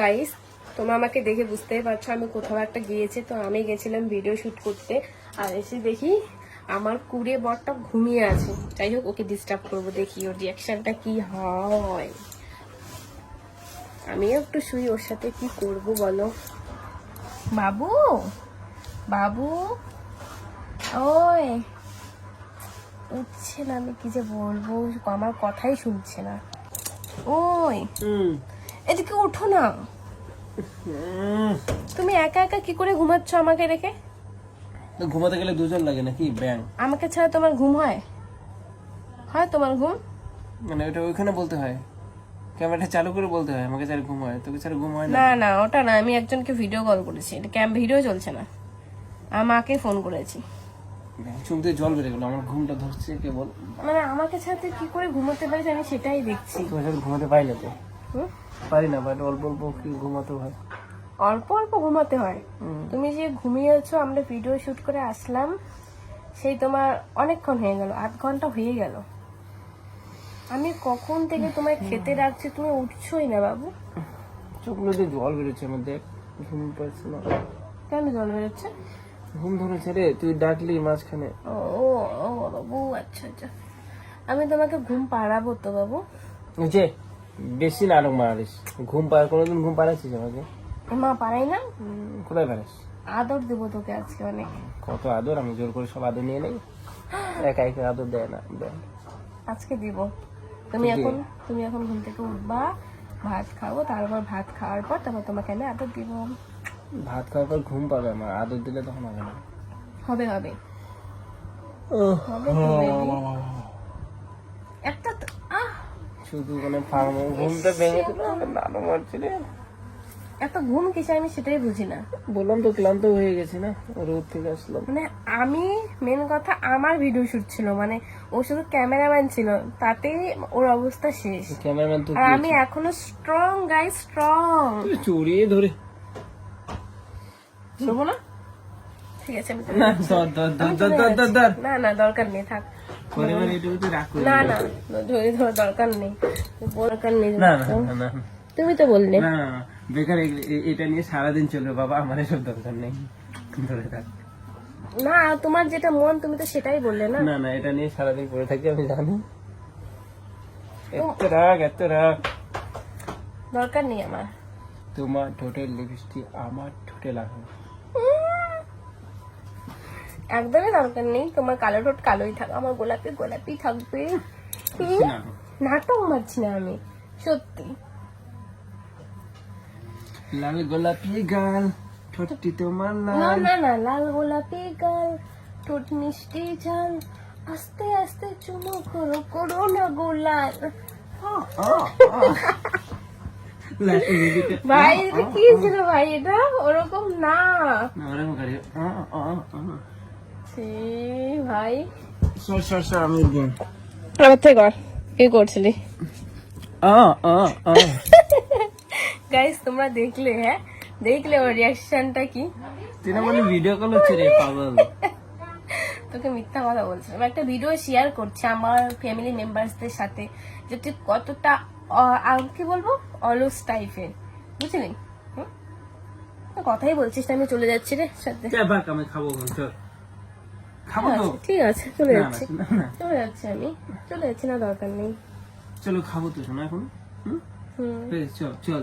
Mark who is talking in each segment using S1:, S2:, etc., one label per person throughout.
S1: Guys তোমরা আমাকে দেখে বুঝতেই পারছ, আমি কোথাও একটা গিয়েছি, তো আমি গেছিলাম ভিডিও শুট করতে। আর এসে দেখি আমার কুড়ে বরটা ঘুমিয়ে আছে। যাই হোক, ওকে ডিস্টার্ব করব, দেখি ওর রিয়াকশনটা কি হয়। আমিও একটু শুই, ওর সাথে কি করব বলো? বাবু বাবু, ওই, উঠছে না আমি কি যে বলব, আমার কথাই শুনছে না। ওই এদিকে উঠো না। তুমি একা একা কি করে ঘুমাচ্ছ আমাকে রেখে?
S2: তো ঘুমাতে গেলে দুজন লাগে নাকি? ব্যাং।
S1: আমাকে ছাড়া তোমার ঘুম হয়? হয় তোমার ঘুম?
S2: মানে ওটা ওইখানে বলতে হয়। ক্যামেরাটা চালু করে বলতে হয় আমাকে ছাড়া ঘুম হয়। তোকে ছাড়া ঘুম হয় না?
S1: না ওটা না আমি একজনকে ভিডিও কল করেছি। এটা ক্যাম্প ভিডিও চলছে না। আমাকে ফোন করেছি।
S2: চুম দিয়ে জল বেড়ে গেলো। আমার ঘুমটা ধরছে কেবল
S1: মানে আমাকে ছাড়া কি করে ঘুমাতে পারিস আমি সেটাই দেখছি।
S2: তোমার সাথে ঘুমাতে পারি না তো? পারি না বাট অল্প অল্প ঘুমাতে হয়?
S1: অল্প অল্প ঘুমাতে হয়। তুমি যে ঘুমিয়েছো আমরা ভিডিও শুট করে আসলাম সেই তোমার অনেকক্ষণ হয়ে গেল আধ ঘণ্টা হয়ে গেল। আমি কখন থেকে তোমায় খেতে রাখছি তুমি উঠছোই না বাবু।
S2: চোখগুলো দিয়ে জল বেরোচ্ছে আমার দেখ ঘুম পাচ্ছে না।
S1: কেন জল বেরোচ্ছে?
S2: ঘুম ধরেছে রে তুই ডাকলি মাঝখানে।
S1: ও ও বাবু আচ্ছা আচ্ছা। আমি তোমাকে ঘুম পাড়াবো তো বাবু।
S2: যে বেশি নাটক মারিস। ঘুম পাড়া কোনোদিন ঘুম পাড়াচ্ছিস আমাকে?
S1: মা পারাই না?
S2: কোথায় পারিস
S1: আদর দেবো তোকে আজকে অনেক।
S2: কত আদর? আমি জোর করে সব আদর নিয়ে নেই। একা একা আদর দেয় না দেয়।
S1: আজকে দিব। তুমি এখন তুমি এখন ঘুম থেকে উঠবা ভাত খাব তারপর ভাত খাওয়ার পর তারপর তোমাকে আমি আদর দিব।
S2: ভাত খাওয়ার পর ঘুম পাবে আমার আদর দিলে তখন হবে না।
S1: হবে হবে। একটা
S2: শুধু মানে ফার্ম ঘুমটা ভেঙে দিল নানু মারছিল।
S1: এত ঘুম কিসে আমি সেটাই বুঝি না।
S2: বললাম তো ক্লান্ত হয়ে গেছি না রোদ থেকে আসলাম।
S1: মানে আমি মেন কথা আমার ভিডিও শুট ছিল মানে ও শুধু ক্যামেরাম্যান ছিল তাতেই ওর অবস্থা শেষ।
S2: ক্যামেরাম্যান তো
S1: আর আমি এখনও স্ট্রং গাই স্ট্রং
S2: চড়িয়ে ধরে।
S1: শোবো না? ঠিক আছে
S2: না
S1: না দরকার নেই থাক। না না ধরে ধর দরকার নেই। দরকার নেই
S2: না না না না।
S1: তুমি তো বললে।
S2: না বেকার এটা নিয়ে সারাদিন চলবে বাবা আমার এসব দরকার নেই। ধরে থাক।
S1: না তোমার যেটা মন তুমি তো সেটাই বললে না।
S2: না না এটা নিয়ে সারাদিন পড়ে থাকি আমি জানি। এত রাগ এত রাগ।
S1: দরকার নেই আমার।
S2: তোমার ঠোঁটের লিপস্টিক আমার ঠোঁটে লাগানো
S1: একদমই দরকার নেই। তোমার কালো ঠোঁট কালোই থাক আমার গোলাপি গোলাপি থাকবে। নাটক মারছি না আমি সত্যি।
S2: লাল গোলাপি গাল ঠোঁটটি তোমার লাল।
S1: না না লাল গোলাপি গাল ঠোঁট মিষ্টি ঝাল আস্তে আস্তে চুমো করো করো না গোলাল। ভাই কি ছিল ভাই? এটা ওরকম না।
S2: না ওরকম করি।
S1: ভাই।
S2: আমি
S1: আবার থেকে কর। কি করছিলি? গাইস তোমরা দেখলে হ্যাঁ? দেখলে ওর রিয়াকশনটা কি?
S2: ভিডিও কল হচ্ছে রে পাগল।
S1: তোকে মিথ্যা কথা বলছিলাম একটা ভিডিও শেয়ার করছি আমার ফ্যামিলি মেম্বারসদের সাথে যে তুই কতটা কি বলব? অলস টাইপের বুঝলি? কথাই বলছিস আমি চলে যাচ্ছি রে সাথে।
S2: আমি খাব খাব তো?
S1: ঠিক আছে চলে যাচ্ছি। যাচ্ছি। আমি। চলে যাচ্ছি না দরকার নেই।
S2: চলো খাব তো শোনা এখন। হুম? চল চল।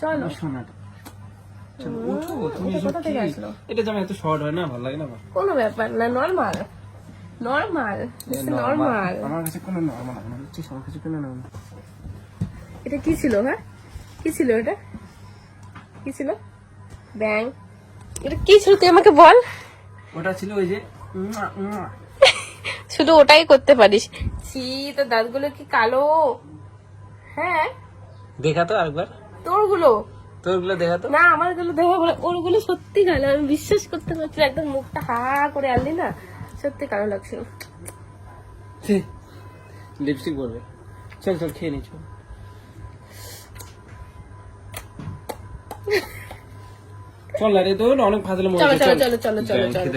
S1: চলো।
S2: আমার চলো উঠো তুমি
S1: এটা
S2: এসব
S1: কোথা থেকে
S2: কি?
S1: আসলো?
S2: এটা যেমন এত শর্ট হয় না ভালো লাগে না আমার?
S1: কোনো ব্যাপার না নর্মাল নর্মাল নর্মাল
S2: আমার কাছে কোনো নর্মাল আমার হচ্ছে সবার কাছে কোনো নর্মাল
S1: এটা কি ছিল হ্যাঁ? কি ছিল এটা? কি ছিল? ব্যাং এটা কি ছিল তুই আমাকে বল।
S2: ওটা ছিল ওই যে।
S1: শুধু ওটাই করতে পারিস। ছি তোর দাঁতগুলো কি কালো? হ্যাঁ।
S2: দেখা তো আরেকবার
S1: তোরগুলো?
S2: তোরগুলো দেখা তো।
S1: না আমারগুলো দেখা বলে ওরগুলো সত্যি কালো। আমি বিশ্বাস করতে পারছি একদম মুখটা হা করে আনলি না সত্যি কালো লাগছে
S2: লিপস্টিক পরবে। চল চল খেয়ে নি চল। চল রে তো অনেক ফাজলে মনে হচ্ছে,
S1: চলো চলো চলো। চলো চলো